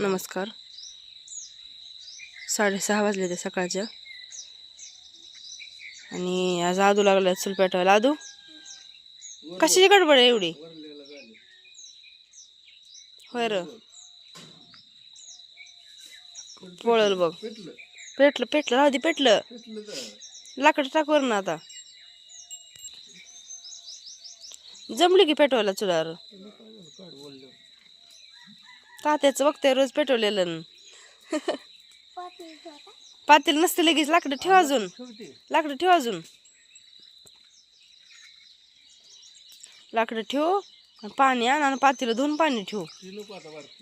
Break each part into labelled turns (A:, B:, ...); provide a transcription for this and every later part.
A: नमस्कार. साडेसहा वाजले ते सकाळच्या आणि आज आदू लागला चूल आदू कशाची गडबड आहे एवढी? होय र. पळल बघ. पेटलं पेटलं. राहू दे पेटलं. लाकड टाकवर ना आता. जमली की पेटवायला चुलावर. तात्याचं बघते रोज पेटवलेलं. न. पातेल नसते लगेच लाकडं ठेवा अजून. लाकडं ठेवा अजून. लाकडं ठेव आणि पाणी आण आणि पातेलं धुवून पाणी ठेव.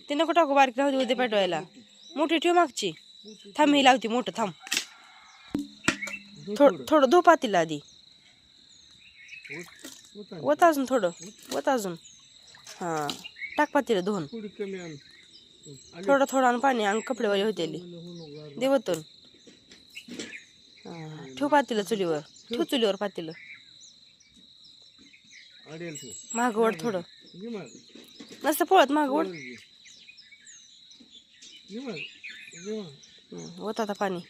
A: ते नको टाकू बारीक राहू दे उद्या पेटवायला. मोठी ठेव मागची. थांब ही लावती मोठं थांब. थोडं. थोडं धो पातेलं आधी. वत अजून थोडं वत अजून. हां. टाक पातेलं धुवून. थोडं थोडं पाणी आणि कपडेवाले होतेली देवतून हां ठेव पातेलं चुलीवर. ठेव चुलीवर पातेलं. माग वड थोडं. नसतं पळत माग. वड हं, ओत आता पाणी.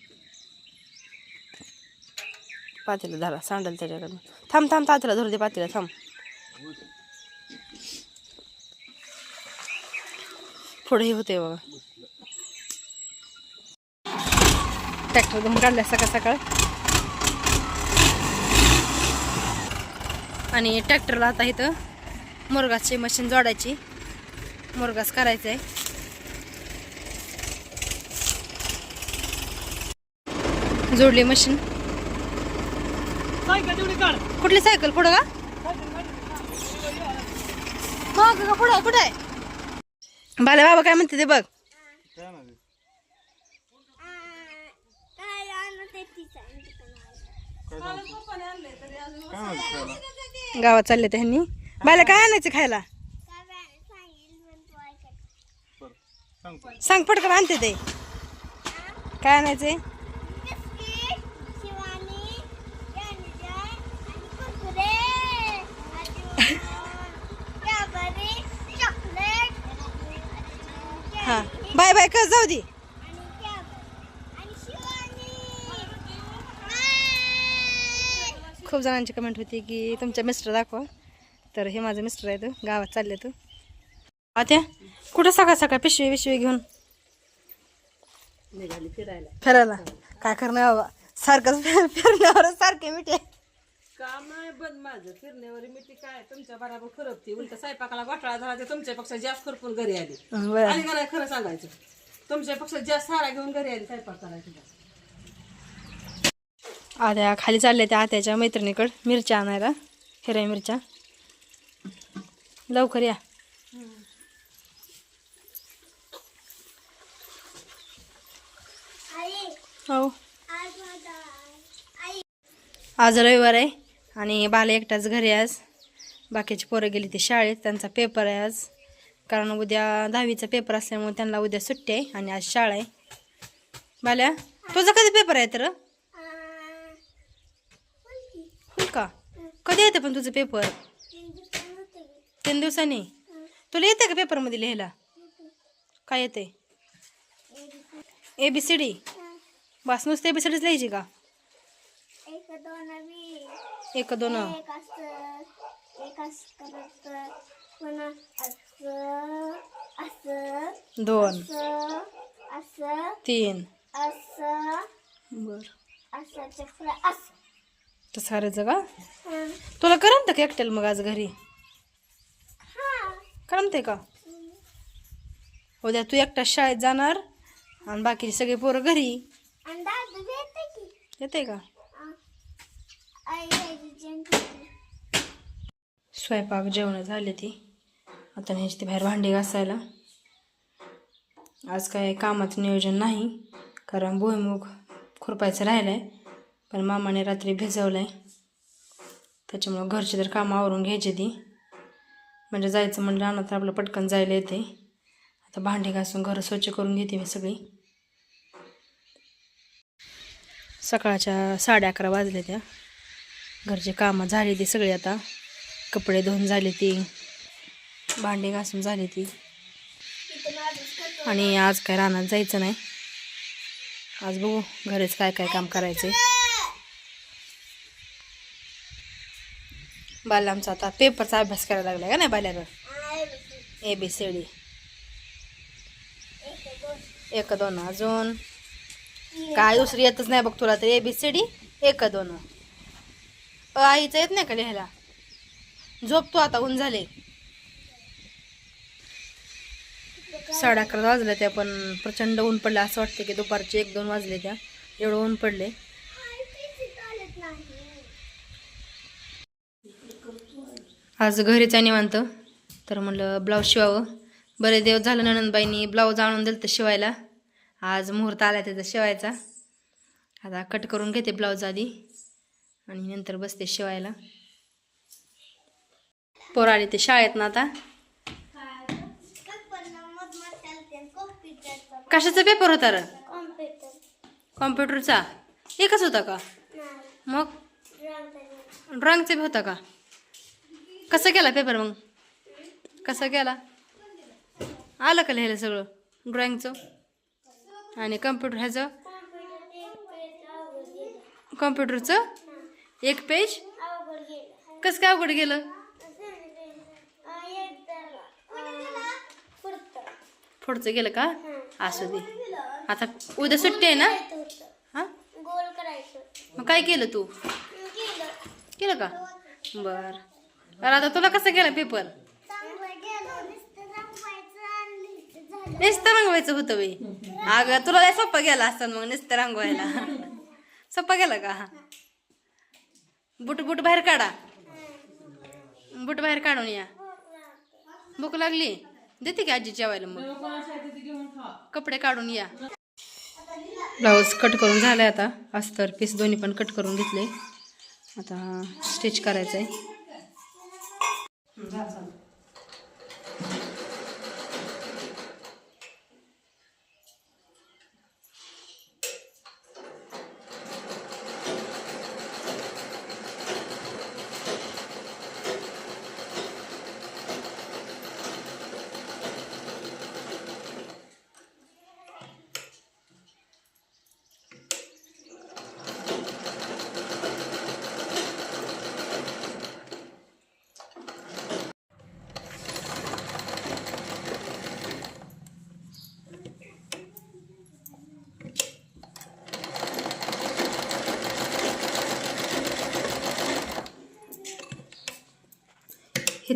A: पातेलं धरा सांडल त्याच्याकडनं. थांब थांब तातेला धरू दे पातेला थांब. पुढे होते बघा. ट्रॅक्टर घेऊन काढल्या सकाळ सकाळ. आणि ट्रॅक्टरला आता इथं मुरगासची मशीन जोडायची. मुरगास करायचं आहे जोडली मशीन. कुठली सायकल पुढं का? मग का पुढं? कुठं आहे? बाला बाबा काय म्हणते ते बघ. गावात चालले त्यांनी बाला काय आणायचं खायला? सांग पटकन आणते ते. काय आणायचंय? हा. बाय बाय कर जाऊ दे. खूप जणांची कमेंट होती की तुमच्या मिस्टर दाखवा. तर हे माझं मिस्टर आहे गावात चालले तर आता कुठं सकाळ सकाळ पिशवी पिशवी घेऊन?
B: फिरायला.
A: फिरायला. काय करणार बाबा? सारखंच फिर- फिरण्यावर सारखे मिठे.
B: काम नाही बंद माझं फिरण्यावर. मी ती काय तुमच्या बराबर खरबती उलट स्वयंपाकाला घोटाळा झाला ते तुमच्यापेक्षा जास्त खरपून घरी आली.
A: बरं.
B: आणि मला खरं सांगायचं तुमच्यापेक्षा जास्त सारा घेऊन घरी आली स्वयंपाक करायचं
A: आत्या खाली चालले त्या आत्याच्या मैत्रिणीकडं मिरच्या आणायला हिरव्या मिरच्या. लवकर या. हो. आज रविवार आहे. आणि बाला एकटाच घरी आज. बाकीची पोरं गेली ते शाळेत त्यांचा पेपर आहे आज. कारण उद्या दहावीचा पेपर असल्यामुळे त्यांना उद्या सुट्टी आहे आणि आज शाळा आहे. बाल्या तुझा कधी पेपर आहे तर? हो का? कधी येतं पण तुझं पेपर तीन दिवसांनी? तुला येते का पेपरमध्ये लिहायला? काय येते ए बी सी डी बस नुसतं ए बी सी डीच लिहायची का?
C: एक दोन. वीस
A: एक दोन
C: एक असं एक असं करत पुन्हा असं असं
A: दोन.
C: असं असं
A: तीन.
C: असं
A: बर.
C: असं चक्र असं.
A: तसं करायचं का. तुला करमतं का एकट्याला मग आज घरी?
C: हा.
A: करमते का? उद्या तू एकटा शाळेत जाणार आणि बाकीचे सगळे पोरं घरी.
C: येते की
A: येते का
C: हं. आई यायची जेवण
A: स्वयंपाक जेवणं झाले ती. आता न्यायची ती बाहेर भांडी घासायला. आज काय कामाचं नियोजन नाही कारण भुईमुग खुरपायचं राहिलं आहे पण मामाने रात्री भिजवलं आहे त्याच्यामुळं घरची तर कामं आवरून घ्यायची ती. म्हणजे जायचं म्हणलं आणा तर आपलं पटकन जायला येते. आता भांडी घासून घरं स्वच्छ करून घेते मी सगळी. सकाळच्या साडे अकरा वाजले त्या. घरचे कामं झाली ती सगळी आता. कपडे धुवून झाले ती. भांडी घासून झाली ती. आणि आज काय रानात जायचं नाही. आज बघू घरीच काय काय काम करायचे बाला आमचा आता पेपरचा अभ्यास करायला लागलाय का नाही बाल्यावर? ए बी सी डी
C: एक दोन
A: अजून. काय दुसरी येतच नाही बघ तुला तर ए बी सी डी एक दोन. आईचं येत नाही का लिहायला? झोपतो आता ऊन झाले साडे अकरा वाजले त्या पण प्रचंड ऊन पडलं. असं वाटतं की दुपारचे एक दोन वाजले त्या. एवढं ऊन पडले. आज घरीच आहे निवांत. तर म्हणलं ब्लाऊज शिवावं. बरे दिवस झालं ननंदबाईंनी ब्लाऊज आणून दिलं तर शिवायला. आज मुहूर्त आला त्याचा शिवायचा. आता कट करून घेते ब्लाऊज आधी. आणि नंतर बसते शिवायला. पोर आली ते शाळेत ना आता. कशाचा पेपर होता र? कॉम्प्युटरचा. एकच होता का? मग?
C: रामधनी.
A: ड्रॉइंगचा बी होता का? कसा गेला पेपर मग? कसा गेला आलं का लिहायला सगळं? ड्रॉइंगचं आणि कम्प्युटर ह्याचं? कम्प्युटरचं एक पेज? कसं काय अवघड गेलं?
C: पुढचं.
A: गेलं का. असू दे. आता उद्या सुट्टी आहे ना. हां? मग काय केलं तू? केलं का? बर. अरे आता तुला कसं गेला पेपर?
C: नुसतं रंगवायचं
A: होतं बाई. अगं तुला लय सोपा गेला असतं मग नुसतं रंगवायला. सोपा गेला का? बुट बुट बाहेर काढा. बुट बाहेर काढून या. भूक लागली? देते की आजी जेवायला मग? कपडे काढून या. ब्लाऊज कट करून झालं आहे आता. अस्तर पीस दोन्ही पण कट करून घेतले. आता स्टिच करायचं आहे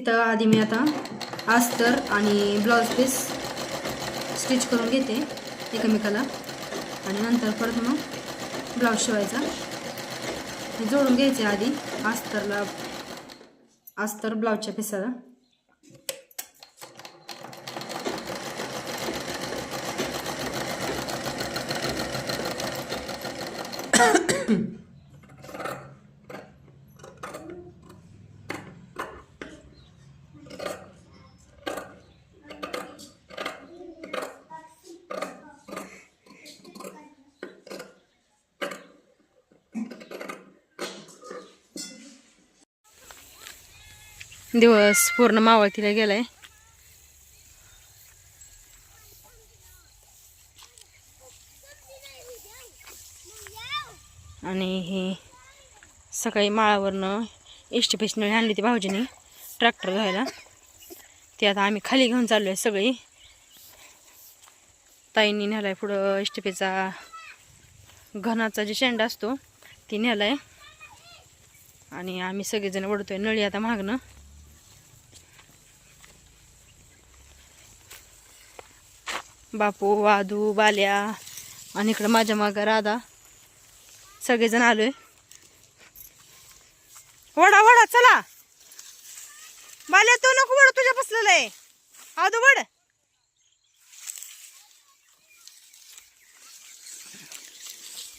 A: तिथं आधी मी आता अस्तर आणि ब्लाऊज पीस स्टिच करून घेते एकमेकाला. आणि नंतर परत मग ब्लाऊज शिवायचा. हे जोडून घ्यायचे आधी अस्तरला अस्तर ब्लाऊजच्या पिसाला. दिवस पूर्ण मावळतीला गेलाय. आणि हे सकाळी माळावरनं एसटी पेस्ट नळी आणली होती भाऊजीने ट्रॅक्टर घ्यायला ती आता आम्ही खाली घेऊन चाललो आहे सगळी. ताईंनी नेलाय पुढं एसटीपीचा घनाचा जे शेंडा असतो ती नेलाय. आणि आम्ही सगळेजण ओढतोय नळी आता मागणं बापू वादू बाल्या आणि इकडं माझ्या मागं राधा. सगळेजण आलोय. वडा वडा चला. बाल्या तू नको वड तुझ्या बसलेलं आहे. आदू वड.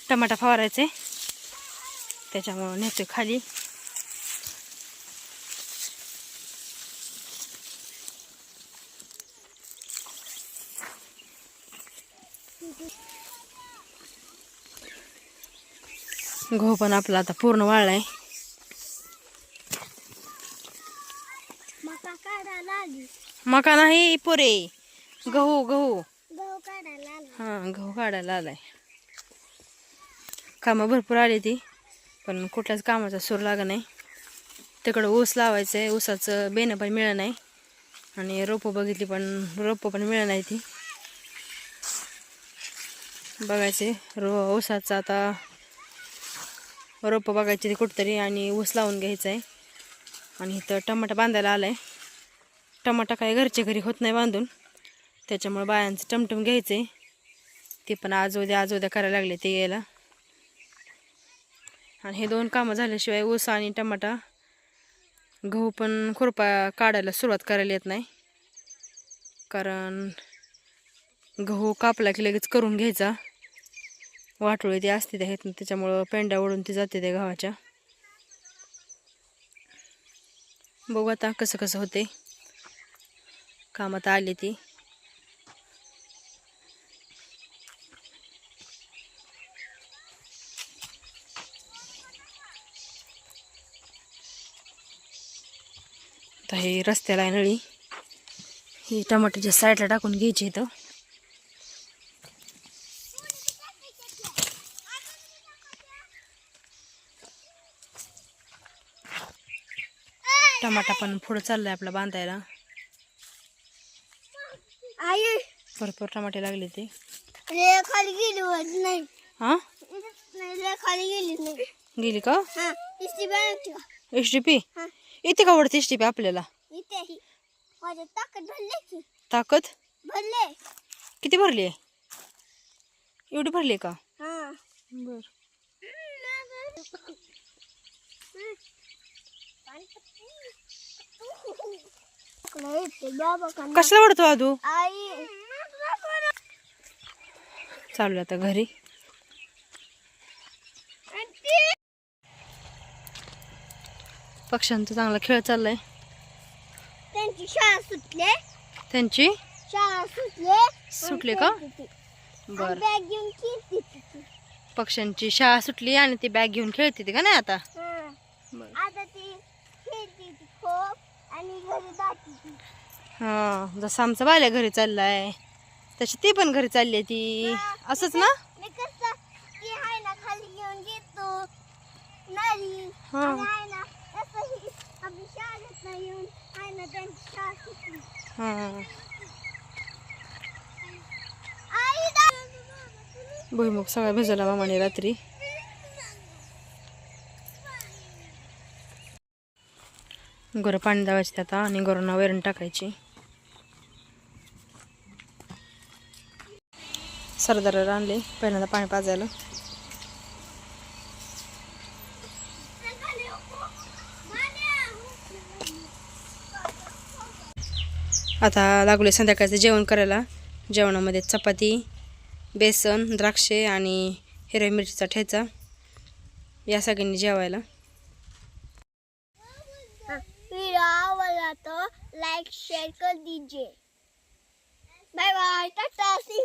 A: टमाटा फवारायचे. त्याच्यामुळं नेतोय खाली. गहू पण आपला आता पूर्ण वाळलाय.
C: मका
A: नाही पुरे. गहू गहू. हां गहू काढायला आलाय कामं भरपूर आली ती पण कुठल्याच कामाचा सूर लागा नाही. तिकडं ऊस लावायचं आहे ऊसाचं बेणं पण मिळलं नाही. आणि रोपं बघितली पण रोपं पण मिळलं नाही ती. बघायचे. रो ऊसाचं आता रोपं बघायची ती कुठतरी आणि ऊस लावून घ्यायचं आहे आणि इथं टमाटा बांधायला आलं आहे टमाटा काय घरच्या घरी होत नाही बांधून. त्याच्यामुळे बायांचं टमटम घ्यायचं आहे ते पण आज उद्या आज उद्या करायला लागले ते यायला. आणि हे दोन कामं झाल्याशिवाय ऊस आणि टमाटा गहू पण खुरपा काढायला सुरुवात करायला येत नाही. कारण गहू कापला की लगेच करून घ्यायचा. वाटोळी ते असते त्या आहेत त्याच्यामुळं पेंड्या ओढून ती जाते त्या गव्हाच्या बघू आता कसं कसं होते. कामात आली ती. हे रस्त्याला आहे नळी. ही टमाट्याच्या साईडला टाकून घ्यायची इथं. टमाटा पण पुढं चाललाय आपला बांधायला.
C: आई.
A: भरपूर टमाटे लागले ते.
C: खाली गेली नाही.
A: हां
C: खाली गेली नाही.
A: गेली का?
C: हा इस्ती बनवते का?
A: एच डी पी येते का वरती एच डी पी आपल्याला
C: इथे ताकद भरले
A: किती भरली? आहे एवढी भरली आहे का?
C: हा.
A: बर.
C: बाबा का
A: कशाला वाढतो आदू चालू आता घरी. पक्ष्यांचा चांगला खेळ चाललाय.
C: त्यांची शाळा सुटले.
A: त्यांची?
C: शाळा सुटले.
A: सुटले का? बर. पक्ष्यांची शाळा सुटली आणि ती बॅग घेऊन खेळते ती का नाही आता
C: हा.
A: बर
C: आता ती खेळते ती खूप आणि घरी जाते ती.
A: हा जसं आमचा बाल्या घरी चाललाय तशी ती पण घरी चालली आहे ती. असंच ना?
C: मी कसं ती आहे ना खाली घेऊन घेतो नारी
A: हा.
C: आणि आहे ना असं ही आपली शाळेत नाही येऊन आहे ना त्यांची शाळा सुटली.
A: हा.
C: आई दा-
A: भुईमुग सगळा भिजवला मामाने रात्री. गोरं पाणी दावायचे आता आणि गोरांना वैरण टाकायची. सरदार आणले पहिल्यांदा पाणी पाजायला. आता लागले संध्याकाळचं जेवण करायला. जेवणामध्ये चपाती बेसन द्राक्षे आणि हिरव्या मिरचीचा ठेचा. या सगळ्यांनी जेवायला.
C: आवडला तो लाईक शेअर कर दीजिए बाय बाय टाटा सी